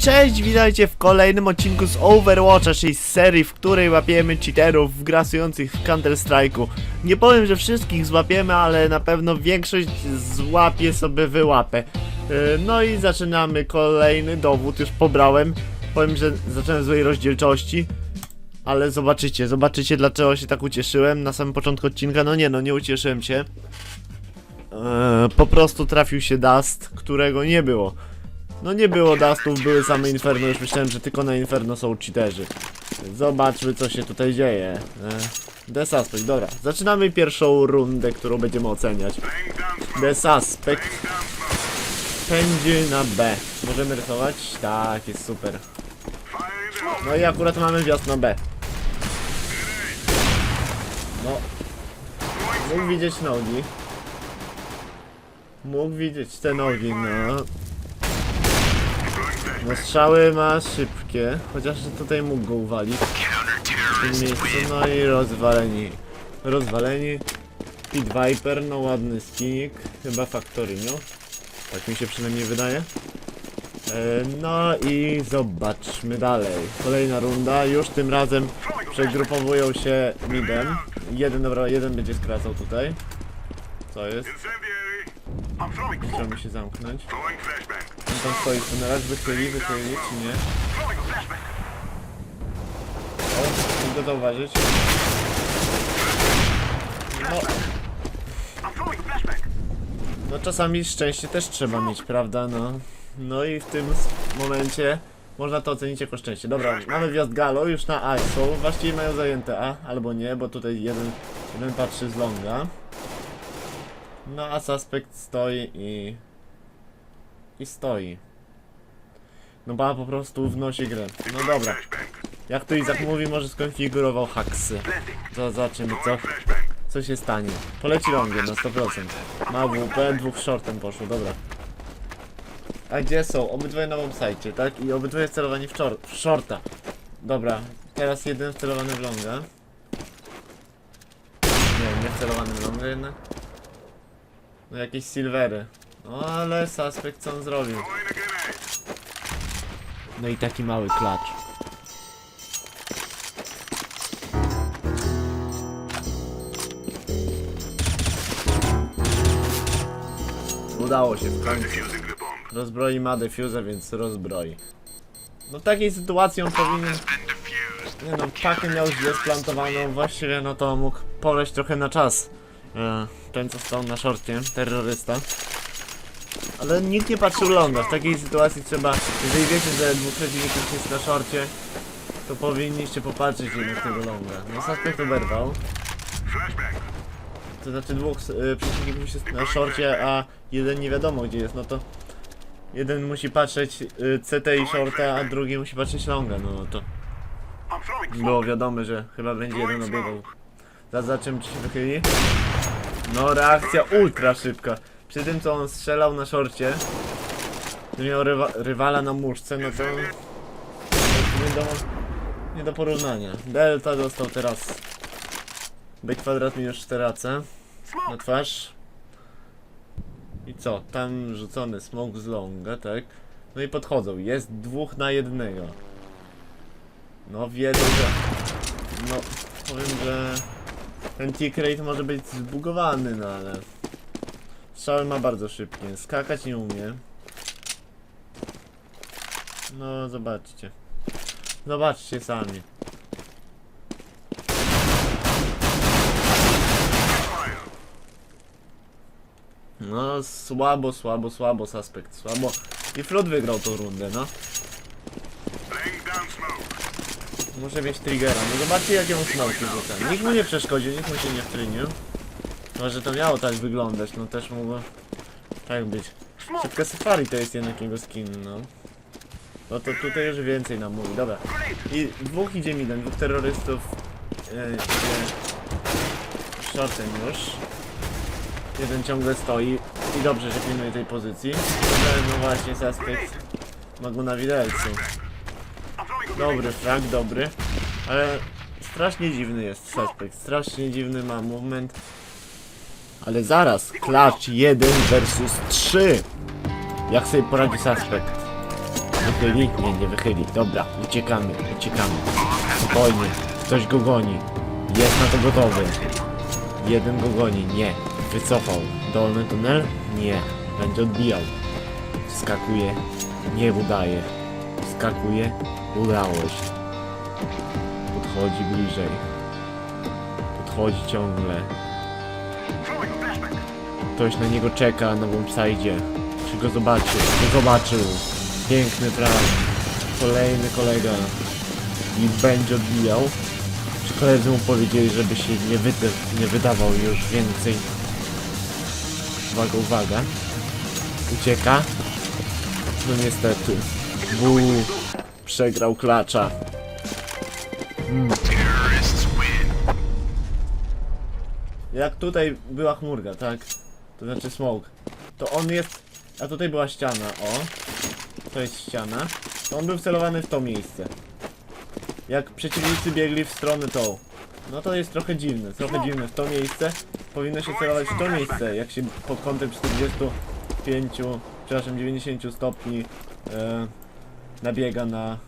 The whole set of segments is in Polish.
cześć, witajcie w kolejnym odcinku z Overwatcha, czyli z serii, w której łapiemy cheaterów grasujących w Counter Strike'u. Nie powiem, że wszystkich złapiemy, ale na pewno większość złapie sobie wyłapę. Yy, No i zaczynamy kolejny dowód, już pobrałem. Powiem, że zacząłem złej rozdzielczości. Ale zobaczycie, zobaczycie dlaczego się tak ucieszyłem na samym początku odcinka. No nie no, nie ucieszyłem się. Eee, po prostu trafił się Dust, którego nie było. No nie było Dustów, były same Inferno, już myślałem, że tylko na Inferno są cheaterzy. Zobaczmy co się tutaj dzieje. Eee, The Suspect, dobra. Zaczynamy pierwszą rundę, którą będziemy oceniać. The Suspect pędzi na B. Możemy rysować? Tak, jest super. No i akurat mamy wjazd na B. No. Mógł widzieć nogi. Mógł widzieć te nogi, no. No strzały ma szybkie, chociaż tutaj mógł go uwalić. W tym miejscu, no i rozwaleni. Rozwaleni. Pit Viper, no ładny skinik. Chyba Factorinio. Tak mi się przynajmniej wydaje. E, No i zobaczmy dalej. Kolejna runda, już tym razem przegrupowują się midem. Jeden, dobra, jeden będzie skracał tutaj. Co jest? Mi się zamknąć. Tam stoi w tunelach, wychyli, wychyli, czy nie? O, mógł go zauważyć. No, no czasami szczęście też trzeba mieć, prawda? No, no i w tym momencie można to ocenić jako szczęście. Dobra, mamy wjazd Galo, już na A są. Właściwie mają zajęte A, albo nie, bo tutaj jeden, jeden patrzy z longa. No a suspekt stoi i... I stoi. No ba po prostu wnosi grę. No dobra. Jak to Izak mówi, może skonfigurował haksy. Zobaczymy co, co się stanie. Poleci longiem na 100%. Ma WP, dwóch shortem poszło, dobra. A gdzie są? Obydwoje na bombsite, tak? I obydwoje celowani w, w shorta. Dobra, teraz jeden wcelowany w longa. Nie, nie wcelowany w longa jednak. No jakieś silvery. Ale suspekt co on zrobił? No i taki mały klacz. Udało się w końcu. Rozbroi ma defuse, więc rozbroi. No w takiej sytuacji on powinien... Nie no, pakę miał źle splantowaną, właściwie no to mógł poleć trochę na czas. E, ten co stał na szorcie, terrorysta. Ale nikt nie patrzył longa, w takiej sytuacji trzeba, jeżeli wiecie, że dwóch przeciwników jest na szorcie, to powinniście popatrzeć jednak tego longa. No suspekt oberwał, to znaczy dwóch y, przeciwników jest na szorcie, a jeden nie wiadomo gdzie jest, no to jeden musi patrzeć y, CT i shorta, a drugi musi patrzeć longa, no to throwing smoke. było wiadomo, że chyba będzie jeden obiegał. Zaraz zobaczymy czy się wychyli. No reakcja ultra szybka. Przy tym co on strzelał na szorcie, miał rywa rywala na muszce, no to nie do, nie do porównania. Delta dostał teraz B kwadrat minus 4AC na twarz. I co? Tam rzucony smoke z longa, tak? No i podchodzą. Jest dwóch na jednego. No wiedzą, że... No, powiem, że... Ten tick rate może być zbugowany, no ale... Strzały ma bardzo szybkie. Skakać nie umie. No, zobaczcie. Zobaczcie sami. No, słabo, słabo, słabo, suspekt, słabo. I Flood wygrał tą rundę, no. Muszę mieć triggera. No zobaczcie jakie on smoki rzuca. Nikt mu nie przeszkodził, nikt mu się nie wtrynił. Chyba, że to miało tak wyglądać, no też mogło tak być. Szybka safari to jest jednak jego skin, no. No to tutaj już więcej nam mówi, dobra. I dwóch idzie midem, dwóch terrorystów e, idzie shortem już. Jeden ciągle stoi i dobrze, że pilnuje tej pozycji. No właśnie, suspect ma go na widelcu. Dobry frag, dobry. Ale strasznie dziwny jest suspekt. Strasznie dziwny ma movement. Ale zaraz, klacz 1 versus 3. Jak sobie poradzi suspekt? Wychyli? Nie, nie wychyli. Dobra, uciekamy, uciekamy. Spokojnie, ktoś go goni. Jest na to gotowy. Jeden go goni, nie. Wycofał. Dolny tunel? Nie. Będzie odbijał. Skakuje. Nie udaje. Skakuje. Udało się. Podchodzi bliżej. Podchodzi ciągle. Ktoś na niego czeka na bombsite. Czy go zobaczył? Nie zobaczył. Piękny plan. Kolejny kolega. I będzie odbijał. Czy koledzy mu powiedzieli, żeby się nie, wyda nie wydawał już więcej? Uwaga, uwaga. Ucieka. No niestety. Bu. Przegrał klacza. Jak tutaj była chmurka, tak? To znaczy smoke. To on jest... A tutaj była ściana, o. To jest ściana. To on był wcelowany w to miejsce. Jak przeciwnicy biegli w stronę tą. No to jest trochę dziwne, trochę dziwne. W to miejsce powinno się celować w to miejsce. Jak się pod kątem 45, przepraszam, 90 stopni e, nabiega na...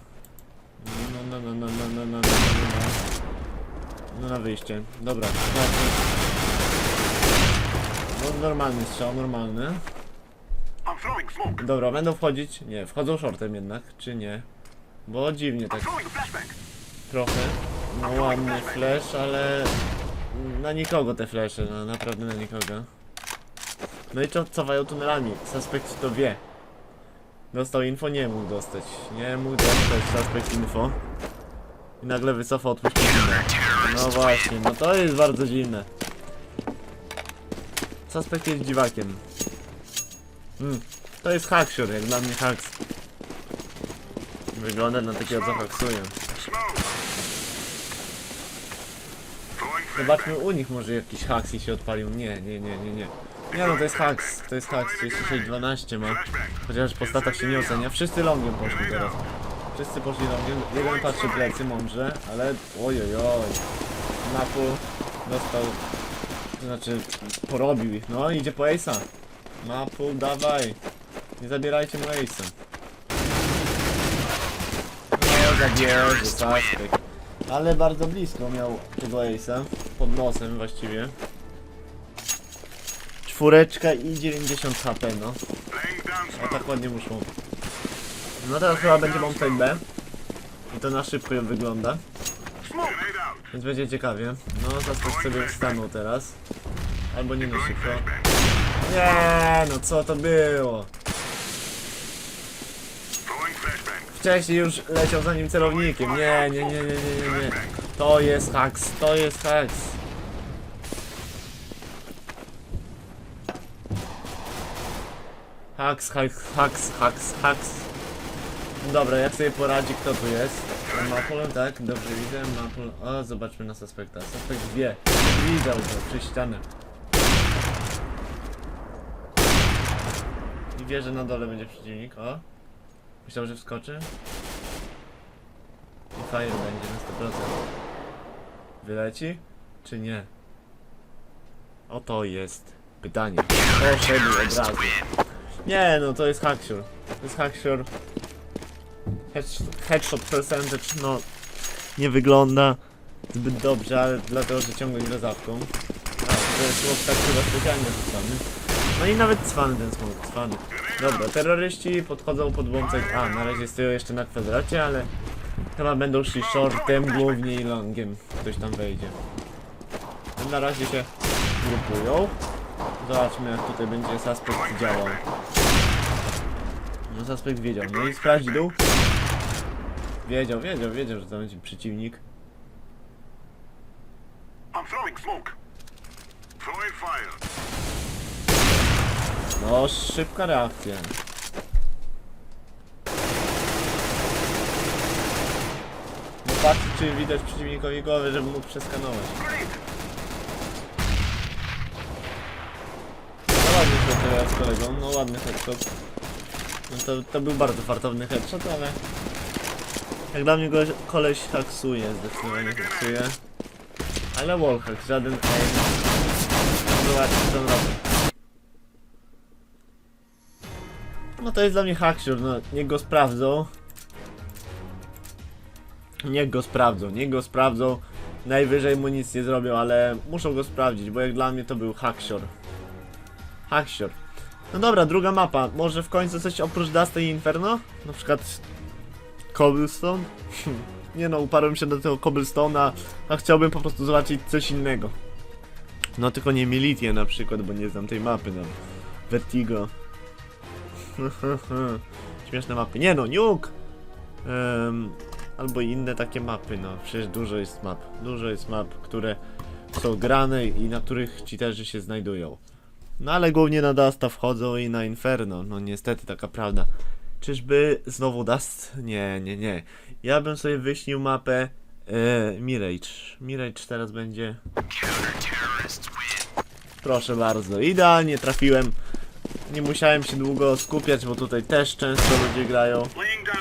No, no, no, no, no, no, no, no, no, no. No na wyjście. Dobra. No normalny strzał, normalny. Dobra, będą wchodzić? Nie, wchodzą shortem jednak, czy nie? Bo dziwnie tak trochę. No ładny flash, ale na nikogo te flesze, no naprawdę na nikogo. No i co, cofają tunelami, suspekt to wie. Dostał info, nie mógł dostać. Nie mógł dostać suspekt info. I nagle wycofał odpuścił minę. No właśnie, no to jest bardzo dziwne. Suspekt jest dziwakiem. Hmm. To jest haksior, jak dla mnie haks. Wygląda na takiego co haksuje. Zobaczmy u nich może jakiś haks i się odpalił. Nie, nie, nie, nie, nie. Nie no to jest haks, to jest haks, 3612 ma. Chociaż po statach się nie ocenia. Wszyscy longiem poszli teraz. Wszyscy poszli longiem. Jeden patrzy plecy mądrze, ale ojojoj. Napu dostał, znaczy porobił ich. No idzie po Ace'a. Mapu, dawaj. Nie zabierajcie mu Ace'a. No zabierze, suspekt. Ale bardzo blisko miał tego Ace'a. Pod nosem właściwie. Czwóreczka i 90 HP, no. Laying down O smoke. tak ładnie muszą. No teraz chyba będzie bombsite B. I to na szybko ją wygląda. Więc będzie ciekawie. No zaskoczyć sobie wstanął teraz. Albo nie na szybko. Nie, no co to było? Wcześniej już leciał za nim celownikiem. Nie, nie, nie, nie, nie, nie, nie. To jest haks, to jest haks. Haks, haks, haks, haks, haks. Dobra, jak sobie poradzi, kto tu jest? Mapol, tak? Dobrze widzę, Mapol. O, zobaczmy na suspekta. Suspekt wie. Widział go przez ścianę. I wie, że na dole będzie przeciwnik. O. Myślał, że wskoczy. I fire będzie na 100%. Wyleci? Czy nie? Oto jest pytanie. Poszedł od razu. Nie, no to jest hacksure. To jest hacksure. Headsh- Headshot percentage, no nie wygląda zbyt dobrze, ale dlatego, że ciągle gra zawką. A, to jest smok tak chyba specjalnie rzucany. No i nawet cwany ten smok, cwany. Dobra, terroryści podchodzą pod bombsite A, na razie stoją jeszcze na kwadracie, ale chyba będą szli shortem, głównie i longiem. Ktoś tam wejdzie. Na razie się grupują. Zobaczmy jak tutaj będzie suspekt działał. No suspekt wiedział, no i sprawdź dół. Wiedział, wiedział, wiedział, że to będzie przeciwnik. I'm throwing smoke. Throwing fire. No, szybka reakcja. No patrz, czy widać przeciwnikowi głowę, żeby mógł przeskanować. Grenade. No ładnie to teraz z kolegą, no ładny headshot. No to, to był bardzo fartowny headshot, ale... Jak dla mnie koleś, koleś haksuje, zdecydowanie haksuje. Ale wallhack, żaden aim. Zobaczcie co on robi. No to jest dla mnie hacksure, no niech go sprawdzą. Niech go sprawdzą, niech go sprawdzą. Najwyżej mu nic nie zrobią, ale muszą go sprawdzić, bo jak dla mnie to był hacksure. Hacksure. No dobra, druga mapa. Może w końcu coś oprócz Dust i Inferno? Na przykład Cobblestone? nie no, uparłem się do tego Cobblestone'a, a chciałbym po prostu zobaczyć coś innego. No tylko nie Militię na przykład, bo nie znam tej mapy, no. Vertigo. Śmieszne mapy. Nie no, Nuke! Em, albo inne takie mapy, no. Przecież dużo jest map. Dużo jest map, które są grane i na których cheaterzy się znajdują. No ale głównie na Dusta wchodzą i na Inferno. No niestety taka prawda. Czyżby znowu Dust? Nie, nie, nie. Ja bym sobie wyśnił mapę e, Mirage. Mirage teraz będzie. Proszę bardzo, idealnie trafiłem. Nie musiałem się długo skupiać, bo tutaj też często ludzie grają.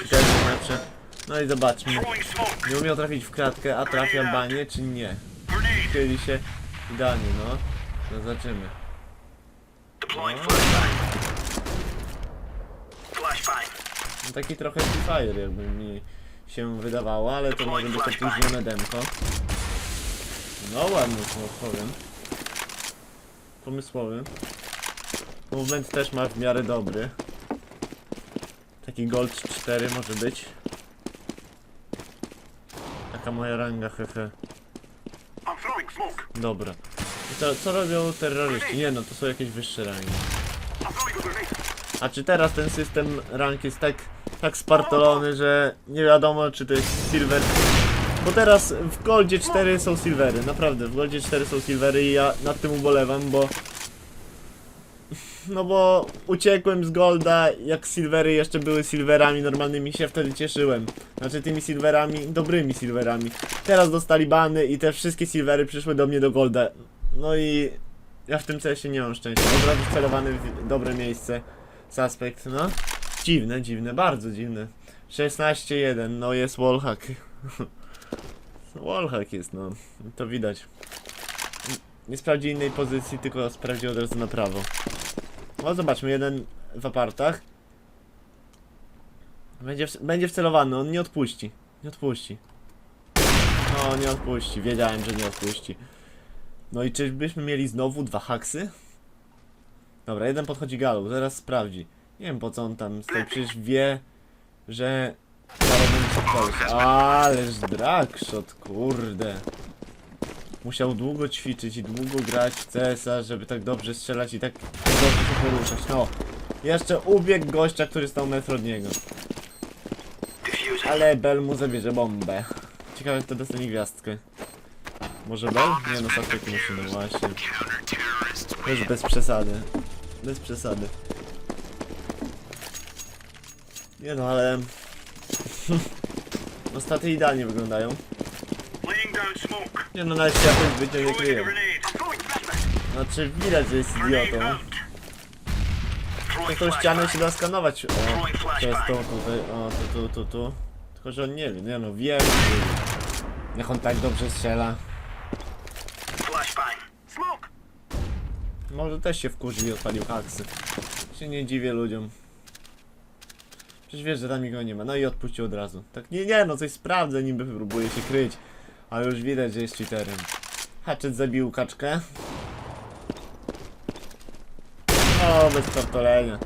Też mecze. No i zobaczmy. Nie umiał trafić w kratkę, a trafia banie, czy nie? Chyli się idealnie, no. No zobaczymy. No. flashbang. Taki trochę Free Fire jakby mi się wydawało, ale to może być opóźnione demko. No ładny powiem. Pomysłowy. Movement też ma w miarę dobry. Taki Gold 4 może być. Taka moja ranga, hehe. Dobra. I co, co robią terroryści? Nie no, to są jakieś wyższe rangi. A czy teraz ten system rank jest tak, tak spartolony, że nie wiadomo czy to jest silver? Bo teraz w Goldzie 4 są silvery, naprawdę, w Goldzie 4 są silvery i ja nad tym ubolewam, bo... No bo uciekłem z Golda, jak silvery jeszcze były silverami normalnymi, się wtedy cieszyłem. Znaczy tymi silverami, dobrymi silverami. Teraz dostali bany i te wszystkie silvery przyszły do mnie do Golda. No i ja w tym sensie nie mam szczęścia. Od razu celowany w dobre miejsce. Suspekt, no. Dziwne, dziwne, bardzo dziwne. 16-1, no jest wallhack. wallhack jest, no. To widać. Nie sprawdzi innej pozycji, tylko sprawdzi od razu na prawo. No zobaczmy, jeden w apartach. Będzie, będzie wcelowany, on nie odpuści. Nie odpuści. No, nie odpuści, wiedziałem, że nie odpuści. No i czyżbyśmy mieli znowu dwa haksy? Dobra, jeden podchodzi galą, zaraz sprawdzi. Nie wiem po co on tam stoi, przecież wie, że... Ależ dragshot, kurde. Musiał długo ćwiczyć i długo grać w CS-a, żeby tak dobrze strzelać i tak dobrze się poruszać. No, jeszcze ubiegł gościa, który stał metr od niego. Ale Bell mu zabierze bombę. Ciekawe kto dostanie gwiazdkę. Może Bell? Nie no, Sasek musimy właśnie. To już bez przesady. Bez przesady. Nie no, ale... No staty idealnie wyglądają. Nie no, nawet światło zbytnio nie Throwing a kryją. Znaczy widać, że jest idiotą. Tą ścianę się da skanować. O, przez tą tutaj, o, tu, tu, tu, tu. Tylko, że on nie wie, nie no, wiem. Niech on tak dobrze strzela. Może też się wkurzył i odpalił haksy. Się nie dziwię ludziom. Przecież wiesz, że tam nikogo nie ma. No i odpuścił od razu. Tak nie, nie, no coś sprawdzę, niby próbuje się kryć. Ale już widać, że jest cheaterem. Hatchet zabił kaczkę. O, bez kartolenia.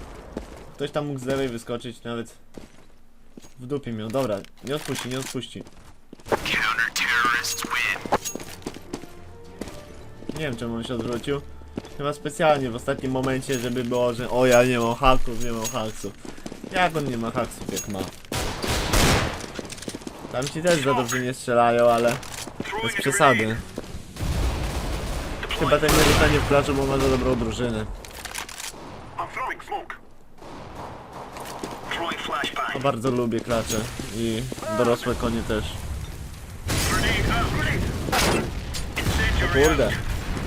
Ktoś tam mógł z lewej wyskoczyć, nawet w dupie miał. Dobra, nie odpuści, nie odpuści. Nie wiem czemu on się odwrócił. Chyba specjalnie w ostatnim momencie, żeby było, że o ja nie mam haków, nie mam haksów. Jak on nie ma haksów, jak ma? Tam ci też za dobrze nie strzelają, ale bez przesady. Chyba ten nie zostanie w klaczu, bo ma za dobrą drużynę. No bardzo lubię klacze i dorosłe konie też. Incendiary Kurde.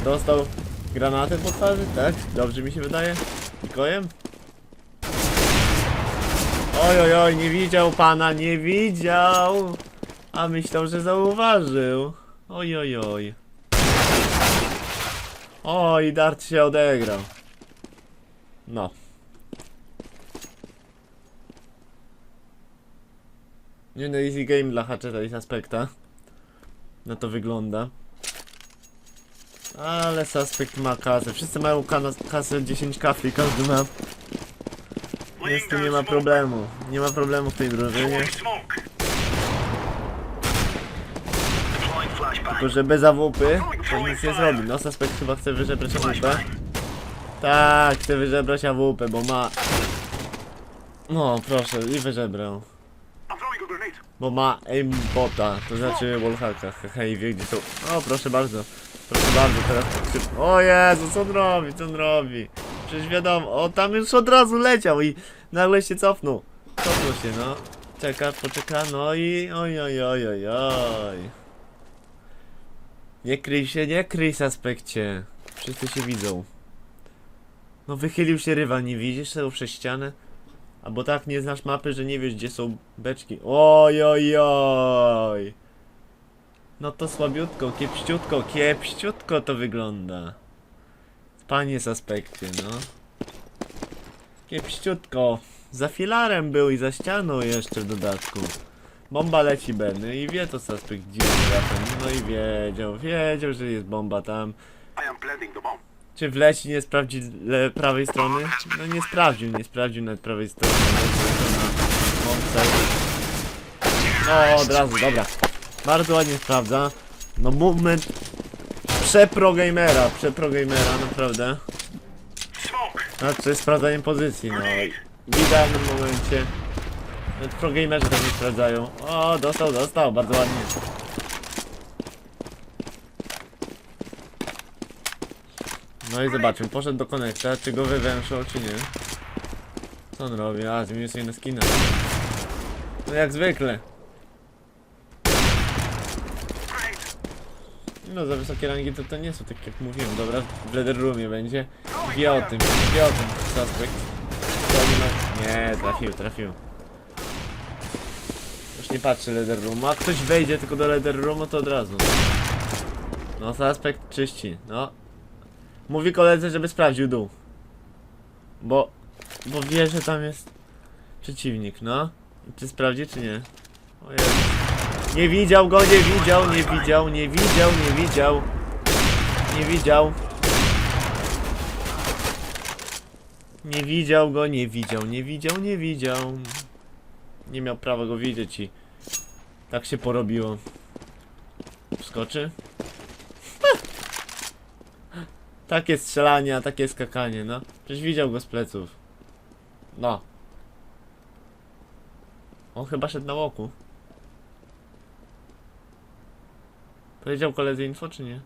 Dostał granatem po twarzy, tak? Dobrze mi się wydaje? Mikojem? Oj, oj, oj, nie widział pana, nie widział. A myślał, że zauważył. Oj, oj, oj. Oj, dart się odegrał. No. Nie no, easy game dla hatchera i Suspekta. Na to wygląda. Ale Suspekt ma kasę. Wszyscy mają kasę 10 kafli, każdy ma. Więc tu nie ma problemu. Nie ma problemu w tej drużynie. Tylko, że bez AWP to nic nie zrobi. No, Suspect chyba chce wyżebrać AWP. Tak, chce wyżebrać AWP, bo ma... No, proszę, i wyżebrał. Bo ma aimbota, to znaczy wallhacka, haha i wie gdzie są. O, proszę bardzo, proszę bardzo, teraz. O Jezu, co on robi, co on robi? Przecież wiadomo, o tam już od razu leciał i nagle się cofnął. Cofnął się, no. Czeka, poczeka, no i oj, oj, oj, oj, oj. Nie kryj się, nie kryj aspekcie. Wszyscy się widzą. No wychylił się rywal, nie widzisz tego przez ścianę? Albo tak nie znasz mapy, że nie wiesz gdzie są beczki. Oj, oj, oj. No to słabiutko, kiepściutko, kiepściutko to wygląda. Panie z aspekcie, no. Kiepściutko. Za filarem był i za ścianą jeszcze w dodatku. Bomba leci Benny i wie to suspekt trafem. No i wiedział, wiedział, że jest bomba tam. Czy wleci nie sprawdzi le prawej strony? No nie sprawdził, nie sprawdził nawet prawej strony. No, od razu, dobra. Bardzo ładnie sprawdza. No movement przepro gamera, przepro gamera, naprawdę. Smoke. Znaczy sprawdzaniem pozycji, no. W idealnym momencie. Nawet pro gamerzy tak nie sprawdzają. O, dostał, dostał, bardzo ładnie. No i zobaczmy, poszedł do konekta, czy go wywęszał, czy nie. Co on robi? A, zmienił sobie na skina. No jak zwykle. No za wysokie rangi to to nie są tak jak mówiłem, dobra, w Leather Roomie będzie. Wie o tym, wie o tym nie trafił, trafił. Już nie patrzy Leather Room, a ktoś wejdzie tylko do Leather Roomu to od razu. No suspekt czyści, no. Mówi koledze, żeby sprawdził dół. Bo, bo wie, że tam jest przeciwnik, no. Czy sprawdzi, czy nie? O Jezu. Nie widział go, nie widział, nie widział, nie widział, nie widział. Nie widział. Nie widział go, nie widział, nie widział, nie widział. Nie miał prawa go widzieć i tak się porobiło. Wskoczy? Takie strzelanie, a takie skakanie, no. Przecież widział go z pleców. No. On chyba szedł na łoku. Powiedział koledze info, czy nie?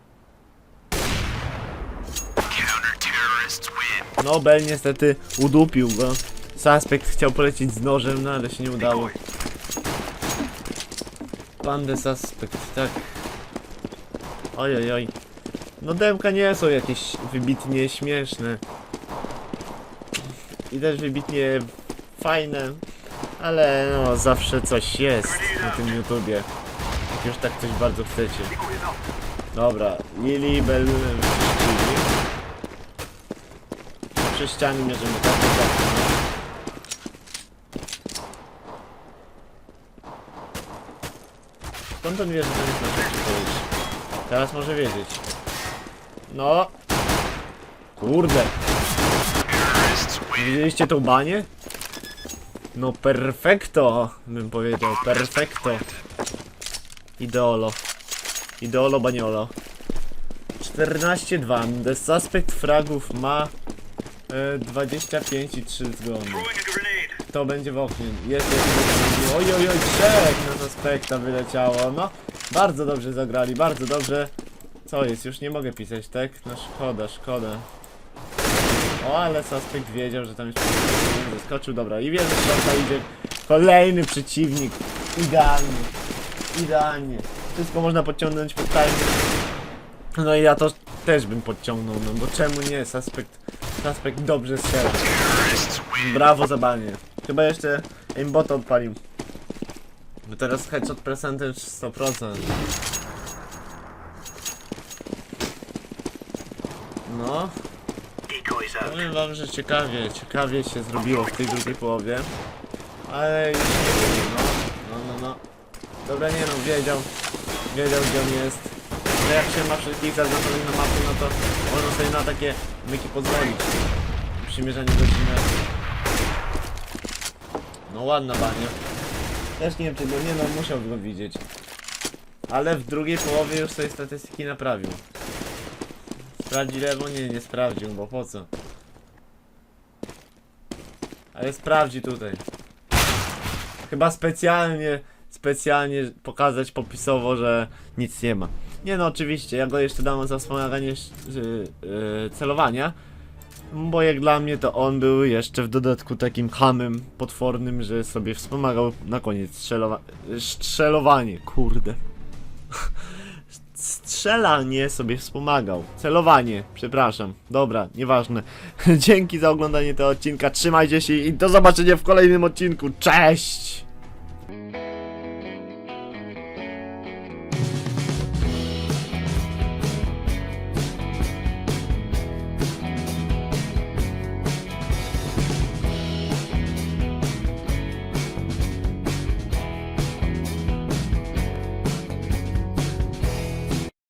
No, Bell niestety udupił go. Suspekt chciał polecieć z nożem, no ale się nie udało. Pandę suspekt, tak. Oj, oj, oj. No demka nie są jakieś wybitnie śmieszne. I też wybitnie fajne. Ale no, zawsze coś jest na tym YouTubie. Jak już tak coś bardzo chcecie. Dobra, Lili, Bell, Przy ścianie mierzymy, tak, tak. Skąd on wie, że to jest na trzeci koleś? Teraz może wiedzieć. No. Kurde. Widzieliście tą banię? No perfekto, bym powiedział, perfekto. Ideolo. Ideolo Baniolo. 14-2. The Suspect fragów ma e, 25 i 3 zgony. To będzie w oknie. Jest jeden. Oj, oj, oj, trzech na Suspecta wyleciało. No, bardzo dobrze zagrali, bardzo dobrze. Co jest? Już nie mogę pisać, tak? No szkoda, szkoda. O, ale Suspect wiedział, że tam jest przeciwnik. Zaskoczył, dobra. I wie, że strzałka idzie. Kolejny przeciwnik. Idealnie. Idealnie. Wszystko można podciągnąć pod timer. No i ja to też bym podciągnął, no bo czemu nie? Suspekt, suspekt dobrze strzela. Brawo za banie. Chyba jeszcze aimbota odpalił. Bo teraz headshot percentage 100%. No, powiem wam, że ciekawie, ciekawie się zrobiło w tej drugiej połowie. Ale już nie wiem, no, No, no, no. Dobra, nie no, wiedział. Wiedział, gdzie on jest. Że jak się ma wszystkich zaznaczonych na mapie, no to można sobie na takie myki pozwolić. Przymierzanie godzinne. No ładna bania. Też nie wiem, czy go nie no, musiał go widzieć. Ale w drugiej połowie już sobie statystyki naprawił. Sprawdzi lewo? Nie, nie sprawdził, bo po co? Ale sprawdzi tutaj. Chyba specjalnie, specjalnie pokazać popisowo, że nic nie ma. Nie no, oczywiście, ja go jeszcze dam za wspomaganie yy, yy, celowania. Bo jak dla mnie to on był jeszcze w dodatku takim hamem potwornym, że sobie wspomagał na koniec strzelowa strzelowanie, kurde. Strzelanie sobie wspomagał. Celowanie, przepraszam. Dobra, nieważne. Dzięki za oglądanie tego odcinka. Trzymajcie się i do zobaczenia w kolejnym odcinku. Cześć!